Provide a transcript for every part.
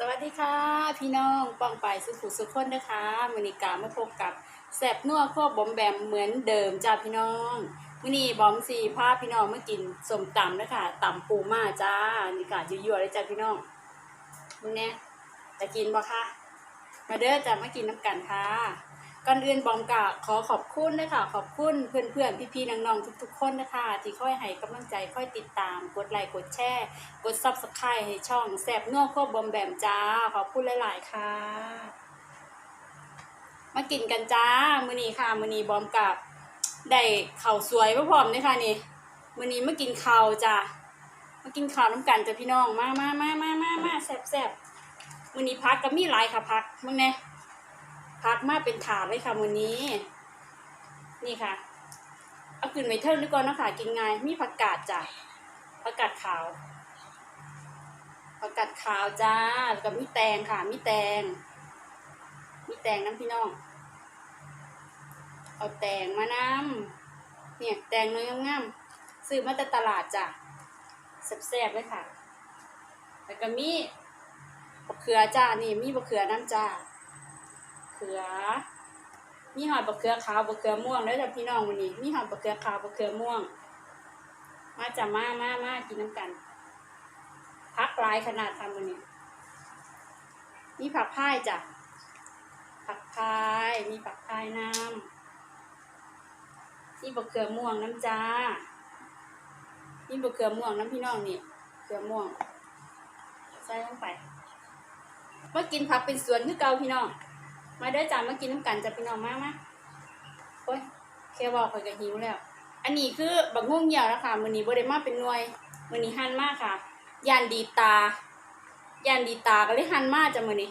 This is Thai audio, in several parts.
สวัสดีค่ะ พี่น้องป้องไปสุขุสุขคนนะคะมือนิกามาพบกับแสบนัวพวกบอมแบมเหมือนเดิมจ้าพี่น้องมือนี้บอมสีพาพี่น้องมากินสมตำนะคะตำปูมาจ้านิกายั่วๆเลยจ้าพี่น้องมึงเนี่ยจะกินบ่คะมาเด้อจะมากินน้ำกันค่ะ ก่อนอื่นบอมกะขอขอบคุณนะคะขอบคุณเพื่อนๆพี่ๆน้องๆทุกๆ คนนะคะ ที่ค่อยให้กำลังใจค่อยติดตาม กดไลค์กดแชร์กดซับสไครต์ให้ช่องแสบนัวควบบอมแบมจ้า ขอบคุณหลายๆค่ะ มากินกันจ้ามือนี้ค่ะมือนี้บอมกับได้ข่าวสวยพร้อมเลยค่ะนี่มือนี้มากินข้าวจ้ามากินข้าวน้ำกันจ้ะพี่น้องมามามามามามาแสบแสบมือนี้พักก็มีหลายค่ะพักมึงเนี่ย พักมาเป็นถาดเลยค่ะมือนี้ นี่ค่ะ เอาขึ้นไว้เทิร์นดีกว่อนนะคะกินไงายมีผักกาดจ้ะผักกาดขาวผักกาดขาวจ้าแล้วกับมีแตงค่ะ มีแตง มีแตงน้ำพี่น้อง เอาแตงมานำเนี่ยแตงน้อยงามๆซื้อมาแต่ตลาดจ้ะแซ่บๆเลยค่ะ แล้วก็มีบะเขือจ้า นี่มีบะเขือน้ำจ้า เขือ มีหอดบะเขือขาวบะเขือม่วงแล้วจ้ะพี่น้องวันนี้ มีหอดบะเขือขาวบะเขือม่วง มาจ้ะมามามากินน้ำกัน พักลายขนาดทำวันนี้ มีผักพายจ้ะ ผักพาย มีผักพายน้ำนี่บะเขือม่วงน้ำจ้านี่บะเขือม่วงน้ำพี่น้องนี่เขือม่วงใส่ลงไปมากินผักเป็นสวนคือเก่าพี่น้อง มาเด้อจ้ามากินน้ำกันจะพี่น้องมากมาโอ้ยแค่บอกข่อยก็หิวแล้ว อันนี้คือบักง่วงเหี่ยวนะคะมือนี้บ่ได้มาเป็นหน่วยมือนี้หันมากค่ะยานดีตายานดีตาก็เลยหันมากจ้ะมือนี้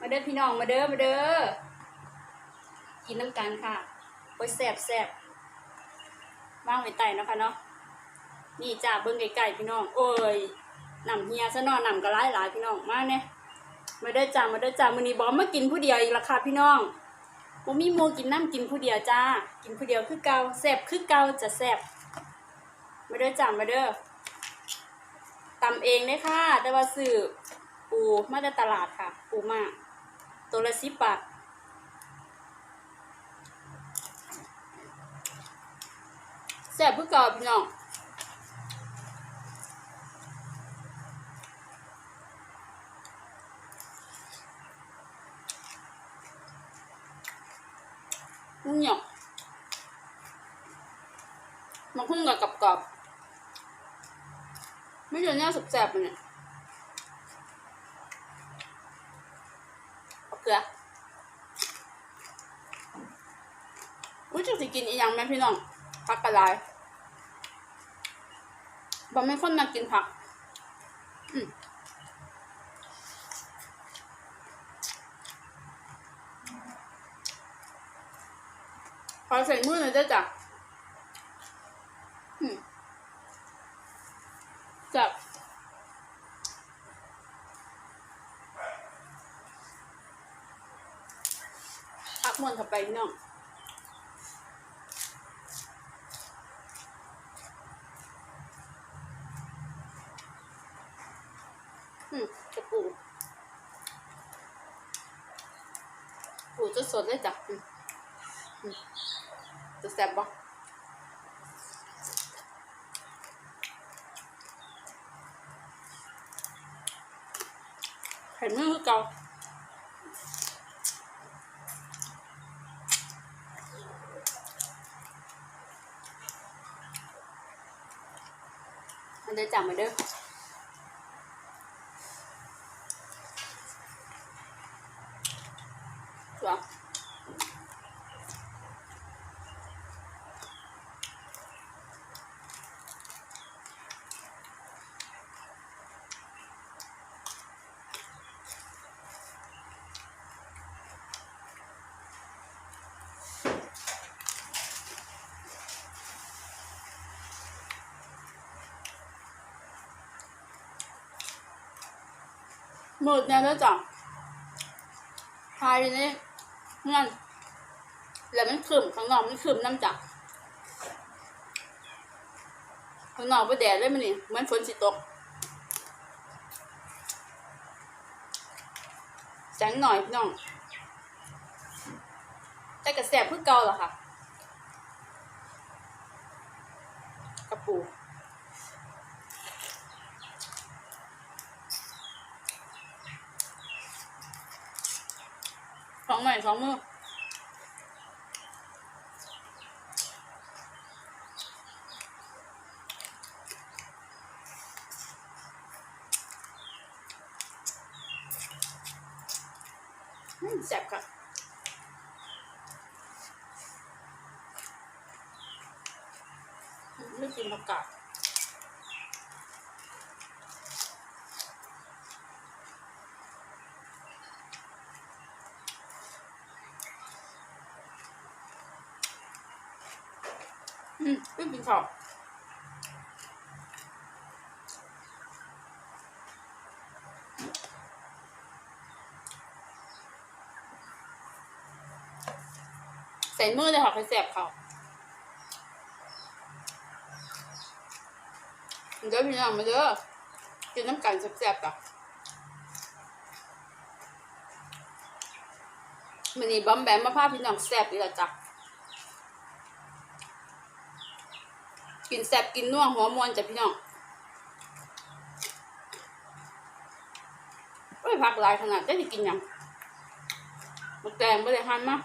มาเด้อพี่น้องมาเด้อมาเด้อกินน้ำกันค่ะโอ้ยแซ่บแซ่บว่างไว้ใต้เนะคะเนาะนี่จ้าเบิ่งไกลๆพี่น้อง โอ้ยนำเฮียซะนอนน้ำก็หลายหลายพี่น้องมากเนี่ย มาเด้จ้ามาเด้จ้ามื้อนี้บอมมากินผู้เดียวอีกและค่ะพี่น้องบ่มีหมู่กินน้ำกินผู้เดียวจ้า กินผู้เดียวคือเกาแซ่บคือเกาจะแซ่บมาเด้อจ้ามาเด้อตำเองเลยค่ะ แต่ว่าซื้อปูมาจากตลาดค่ะ ปูมากตัวละสิบบาทแซ่บเพื่อเกาพี่น้องนุ่มเหนียว หุ้งกับกรอบๆไม่ใช่เนี่ยแสบเลยเนี่ยเอาเกลืออุ้ยจะสิกินอีกอย่างไหมพี่น้องผักกระไรบอไม่คนมากินผัก อืมขอใส่มือหน่อยจ้ะจ้ะ จับพักมวนเข้าไปพี่น้องอืมกระปูปูจะสดเลยจ้ะจะแซ่บบ่ เห็นมือเก่ามันจะจับมาเด้อ หมดเนี่ยแล้วจ้ะภายในเงื่อนแล้วมันขึ้นข้างนอกมันขึ้นน้ำจ้ะข้างนอกไปแดดเลยมันนี่เหมือนฝนสิตกจังหน่อยน้องแต่กระแสบเพื่อเกาเหรอคะปู สองหน่อยสองมืออืมแซ่บค่ะไม่กินผักกาด อืมไม่กินข้าวใส่มือเลยค่ะใครแสบเขาเดี๋ยวพี่น้องมาเด้อกินน้ำกันแซ่บๆอะมันนี่บอมแบมมาพาพี่น้องแซ่บอีกแล้วจ้ะ กินแซ่บกินน่วหัวมวนจ้ะพี่น้องไม่พักหลายขนาดจะได้กินยังมดแดงไม่ได้หันมา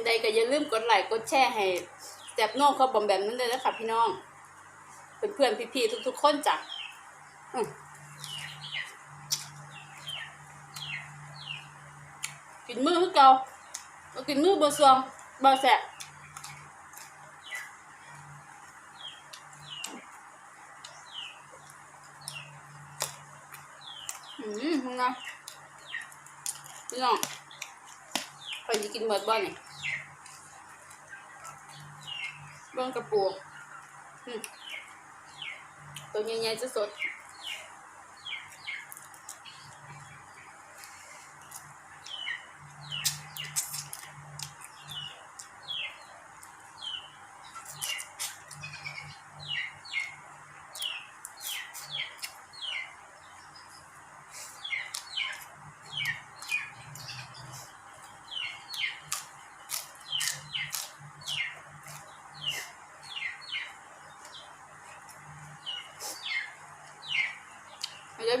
งใดก็อย่าลืมกดไลค์กดแชร์ให้แซ่บโน่เขาบอมแบมนั่นเลยนะคะพี่น้อง เพื่อนๆพี่ๆทุก ๆ คนจ้ะกินมือคือเก่าเอากินมือบนซวงบอแสบอืมมึงนะพี่น้องไปจะกินเมิดบ้านนี่ย เบ้องกระปูอืมตัวใหญ่ๆจะสด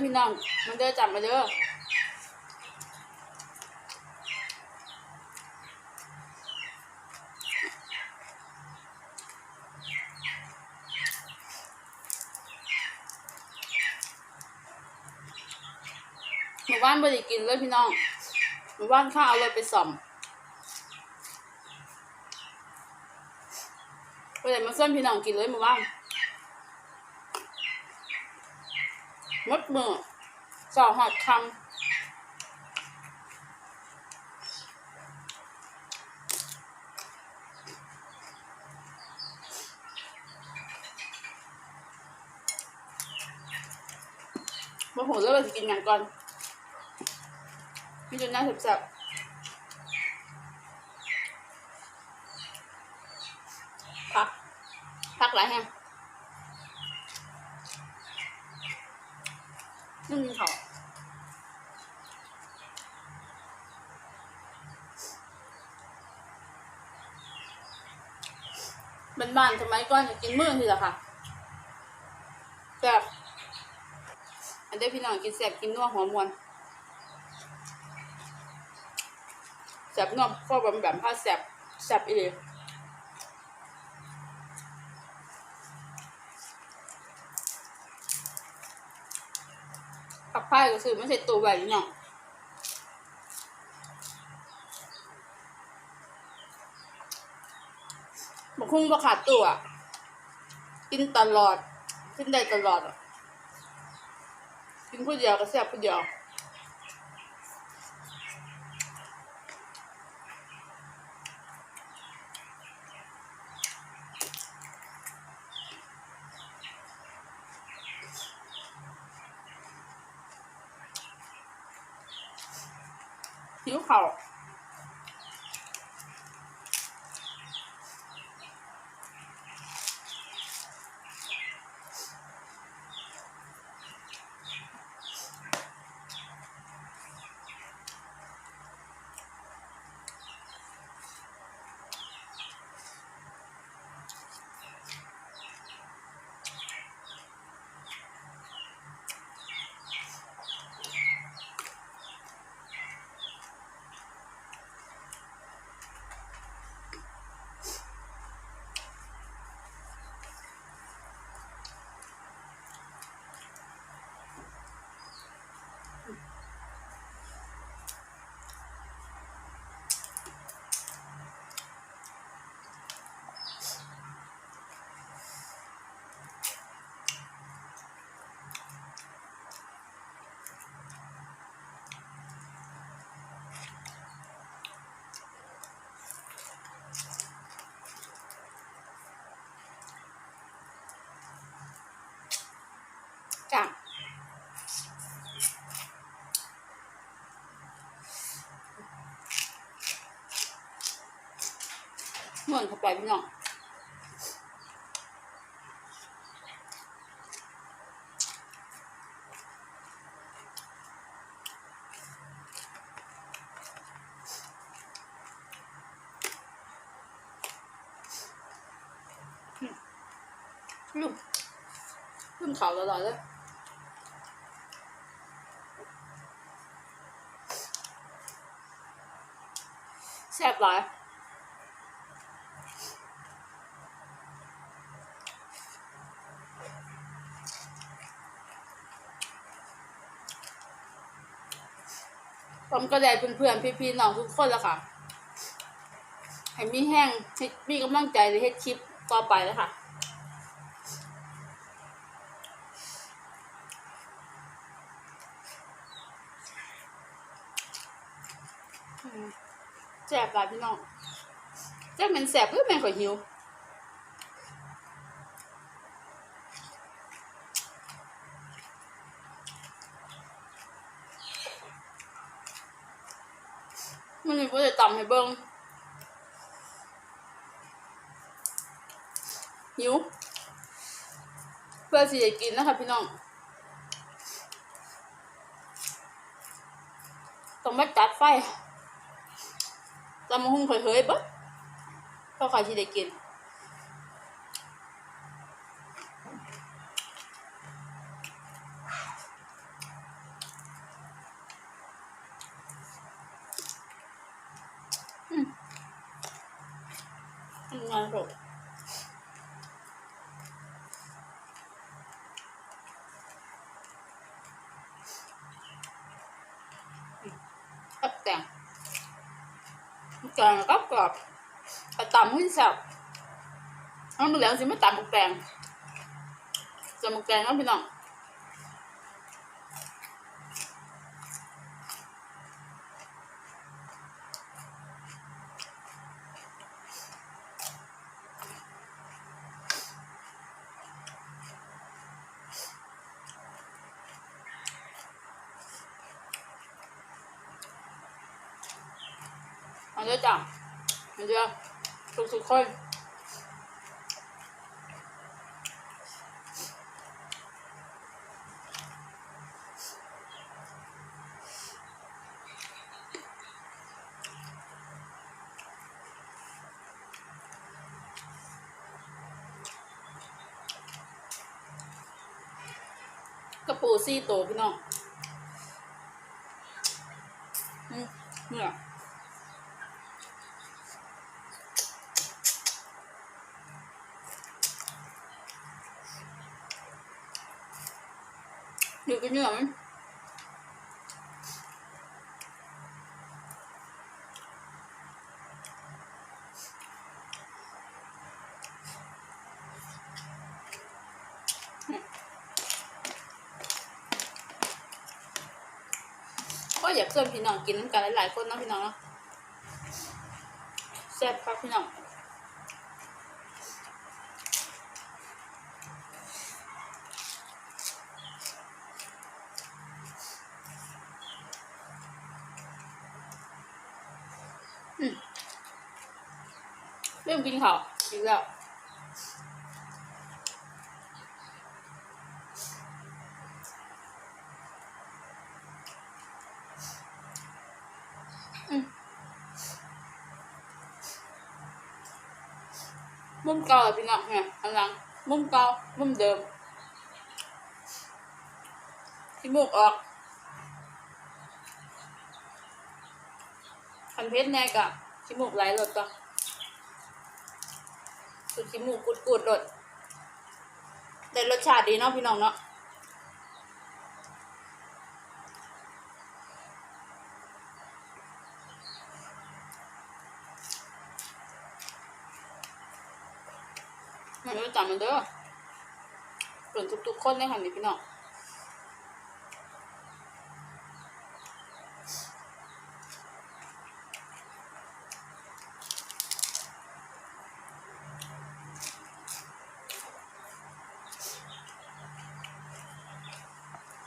พี่น้องมาเด้อจับมาเด้อหมู่บ้านไม่ได้กินเลยพี่น้องหมู่บ้านข้าวเอาเลยไปส่อมไปเลยมาเส้นพี่น้องกินเลยหมู่บ้าน มดมือสอหอดคำมาหูแล้วเราจะกินอย่างก่อนพี่จนน่าสับๆพัก พักหลายแฮงนึ่งเขา บ้านสมัยก่อนกินมื้อทีละค่ะแซ่บอันเด้พี่น้องกินแซ่บกินนัวหัวมวนแซ่บนัวพวกแบบแบบผ้าแซ่บแซ่บอีหลีผักพายก็ซื้อมาใส่ตู้ไว้พี่น้องบาง คงบ่ขาดตัวกินตลอด กินได้ตลอดกินผู้เดียวก็แซ่บผู้เดียวหิวเข่า จ้ะเหมือนเข้าไปพี่น้องลืมลืมเขาวตลอดเลย แซ่บหลาย ผมก็ได้เพื่อนๆพี่ๆน้องทุกคนแล้วค่ะ ให้มีแห้งให้มีกำลังใจในเฮ็ดคลิปต่อไปแล้วค่ะแซ่บหลายพี่น้องแซ่บเป็นแซ่บเพื่อแม่นข่อยหิว มันนี่ก็จะตำ ให้เบิ่งหิวเพื่อสิจะกินนะคะพี่น้องต้องมาจัดไฟตำมะฮุ่งเผยๆเบิดก็ใครที่ได้กิน อืมทำงานจบตับแต่ง แกงก็กรอบไปตำขึ้นแซ่บเอามาแล้วสิไม่ตำหมกแกงจะหมกแกงแล้วพี่น้องเอาเลยจ้ะ เดี๋ยวทุกๆคนกระปูซี่โตพี่น้อง อืมเนี่ย อยู่กันเนี่ยมั้ยก็อยากเชิญพี่น้องกินน้ำกันหลายๆคนเนาะพี่น้องเนาะแซ่บครับพี่น้อง เริ่มกินข้าวอีก แล้วมุมเก่าพี่น้องเนี่ยอันหลังมุมเก่ามุมเดิมที่มุกออกคันเพชรแน่กะที่มุกไหลรถก็ สุดที่มุกกุดกุดรสแต่รสชาติดีเนาะพี่น้องเนาะมันก็จำมันเด้อเปิดทุกๆคนเลยค่ะนี่พี่น้อง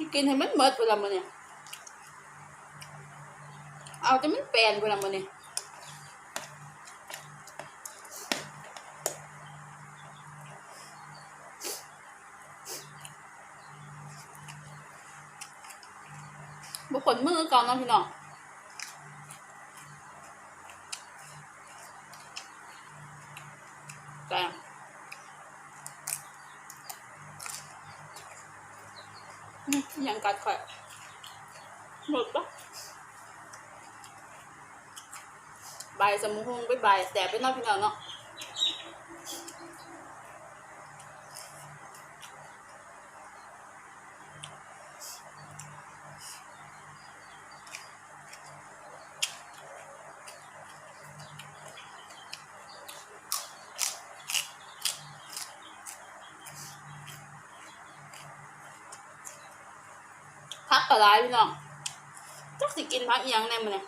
ที่กินให้มันหมดเวลามันเนี่ยเอาแต่มันแปลนเวลามันเนี่ยบุคคลมือก่อนเนาะพี่น้องแต่อืมยัง กัดข่อยหมดปะใบายสมุนไปใบายแต่ไปเนอกพี่น้องเนาะ พักก็ร้ายพี่น้องจักสิกินพักอีหยังแน่มันเนี่ย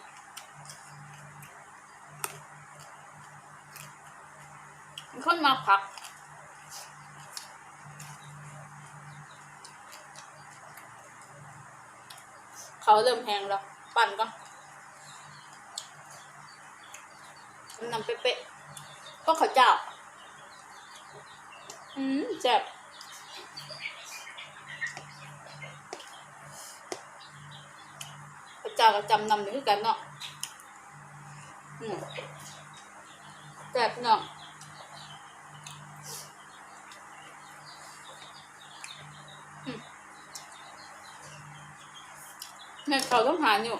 มันคนมาพักเขาเริ่มแห้งแล้ว ปั่นก็นำเป๊ะๆก็เขาเจ้าอืมแซ่บ พระ เจ้าก็จำนำอยู่คือกันเนาะอืมแต่พี่น้องเนี่ยเขาต้องหาอยู่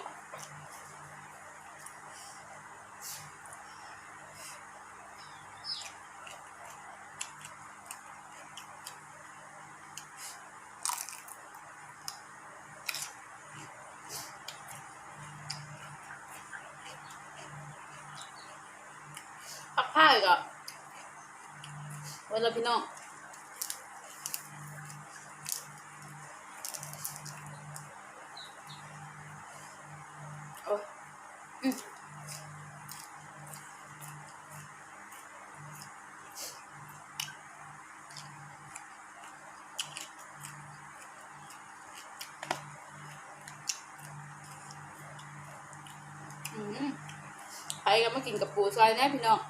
ปักผ้าอีกอะวันละพี่น้องโอ้อืมไปกันมากินกับปูซอยแน่พี่น้อง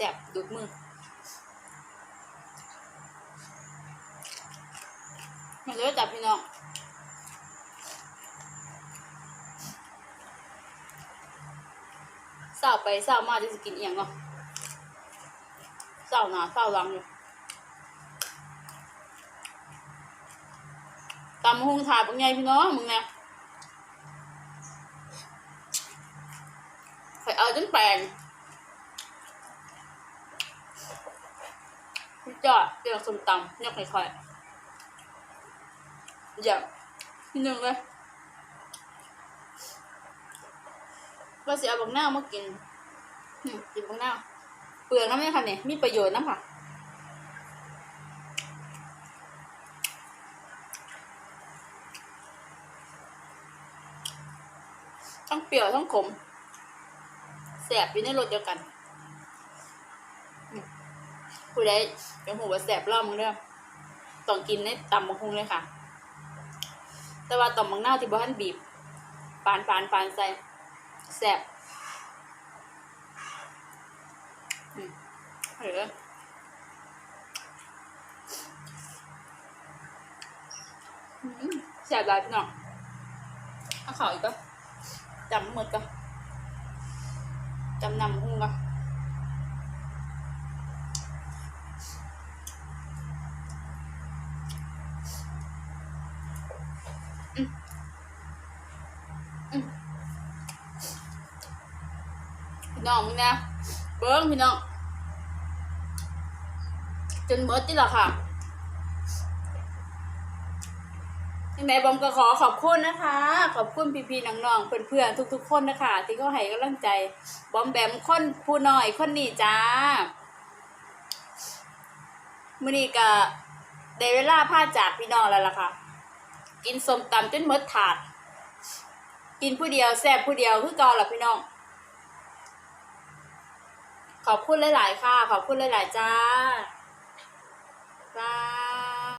ซ่บดูดมือมาเลยจับพี่น้องเศร้าไปเศร้ามาจะสกินเอียงเนาะเศร้าหนาเศร้าหลังอยู่ตำหุงถาดเป็นไงพี่น้องมึงเนี่ยใส่เอาจนแปลง จอดเดียส้มตำเนี่ยค่อยๆอย่างที่หนึ่งเลยว่าสียบาบัหน้าเมื่อกินกินบังหน้าเปลือกน้ำเนี่ยค่ะเนี่ยมีประโยชน์นะค่ะต้องเปรี้ยวทั้งขมแสบอยู่ในรสเดียวกัน ผู้ใดยังหูว่าแสบเล่ามึงเด้อต้องกินในตำบักฮุงเลยค่ะ แต่ว่าต่อมมังนาวที่บ้านบีบปานปานปานใส่แสบอืมเออแสบหลายพี่น้องเอาข่าวอีกก็จำหมดก็จำนำหุ้งก็ น้องมึงนะเบิ้งพี่น้องจนเบิดที่ละค่ะยังไงบอมก็ขอขอบคุณนะคะ ขอบคุณพี่ๆน้องๆเพื่อนๆทุก ๆ คนนะคะ ที่เขาให้กำลังใจ บอมแบมคนผู้น้อยคนนี้จ้ามื้อนี้ก็ได้เวลาพาจากพี่น้องแล้วล่ะค่ะ กินสมตำจนหมดถาด กินผู้เดียวแซ่บผู้เดียวคือเก่าล่ะพี่น้อง ขอบคุณหลาย ๆ ค่ะ ขอบคุณหลาย ๆ จ้าจ้า